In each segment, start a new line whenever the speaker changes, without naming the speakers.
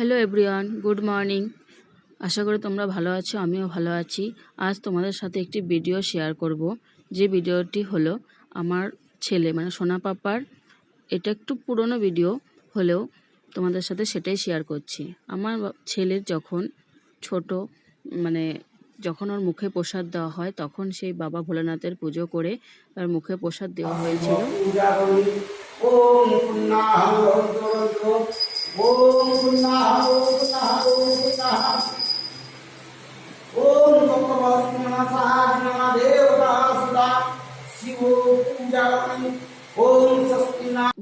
Hello everyone good morning আশা করি তোমরা ভালো আছো, আমিও ভালো আছি। আজ তোমাদের সাথে একটি ভিডিও শেয়ার করব। যে ভিডিওটি হলো আমার ছেলে মানে সোনা পাপার, এটা একটু পুরনো ভিডিও হলেও তোমাদের সাথে সেটাই শেয়ার করছি। আমার ছেলের যখন ছোট মানে যখন ওর মুখে প্রসাদ দেওয়া হয়, তখন সেই বাবা ভোলেনাথের পুজো করে তার মুখে প্রসাদ দেওয়া হয়েছিল।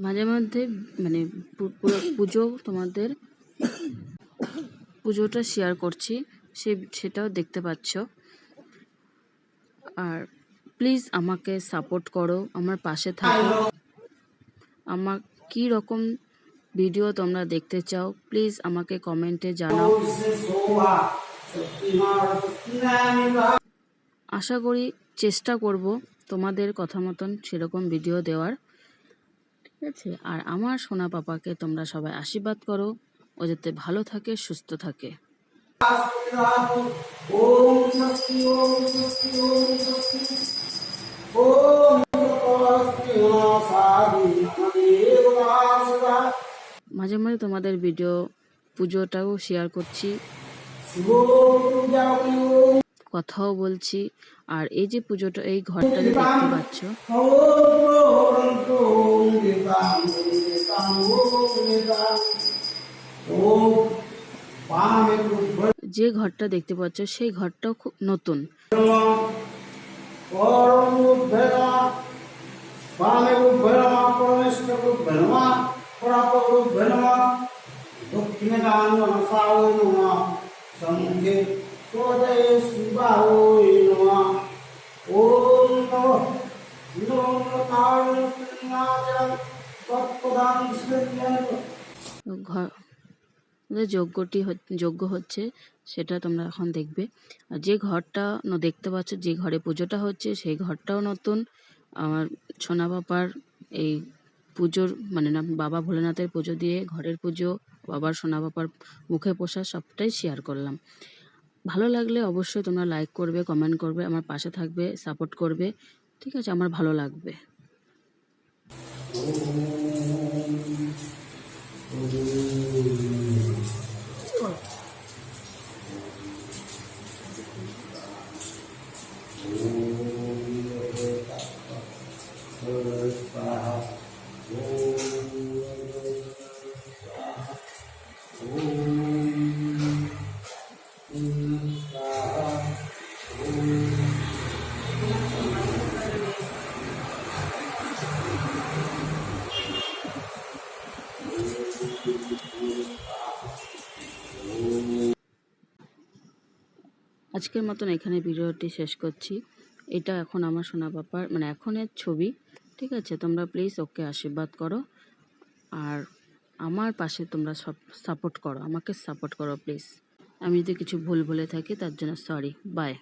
মাঝে মধ্যে মানে পুজো তোমাদের, পুজোটা শেয়ার করছি, সে, সেটাও দেখতে পাচ্ছ। আর প্লিজ আমাকে সাপোর্ট করো, আমার পাশে থাকো। আমার কী রকম ভিডিও তোমরা দেখতে চাও প্লিজ আমাকে কমেন্টে জানাও। আশা করি চেষ্টা করব তোমাদের কথা মতন সেরকম ভিডিও দেওয়ার। ঠিক আছে? আর আমার সোনা পাপাকে তোমরা সবাই আশীর্বাদ করো। ও যাতে ভালো থাকে, সুস্থ থাকে। মাঝে মাঝে তোমাদের ভিডিও পুজোটাও শেয়ার করছি। কথাও বলছি। আর এই যে পুজোটা, এই ঘরটা দেখতে পাচ্ছ, যে ঘরটা দেখতে পাচ্ছ, সেই ঘরটাও খুব নতুন।
দক্ষিণ
ঘর যজ্ঞটি যজ্ঞ হচ্ছে, সেটা তোমরা এখন দেখবে। আর যে ঘরটা দেখতে পাচ্ছ, যে ঘরে পুজোটা হচ্ছে, সেই ঘরটাও নতুন। আমার সোনা বাবার এই পুজোর মানে না, বাবা ভোলেনাথের পুজো দিয়ে ঘরের পুজো, বাবার সোনা বাবার মুখে পোষা সবটাই শেয়ার করলাম। ভালো লাগলে অবশ্যই তোমরা লাইক করবে কমেন্ট করবে, আমার পাশে থাকবে সাপোর্ট করবে, ঠিক আছে? আমার ভালো লাগবে। আজকের মতন এখানে ভিডিওটি শেষ করছি। এটা এখন আমার সোনা পাপার মানে এখনের ছবি, ঠিক আছে? তোমরা প্লিজ ওকে আশীর্বাদ করো। আর আমার পাশে তোমরা সব সাপোর্ট করো, আমাকে সাপোর্ট করো প্লিজ আমি যদি কিছু ভুল বলে থাকি, তার জন্য সরি বাই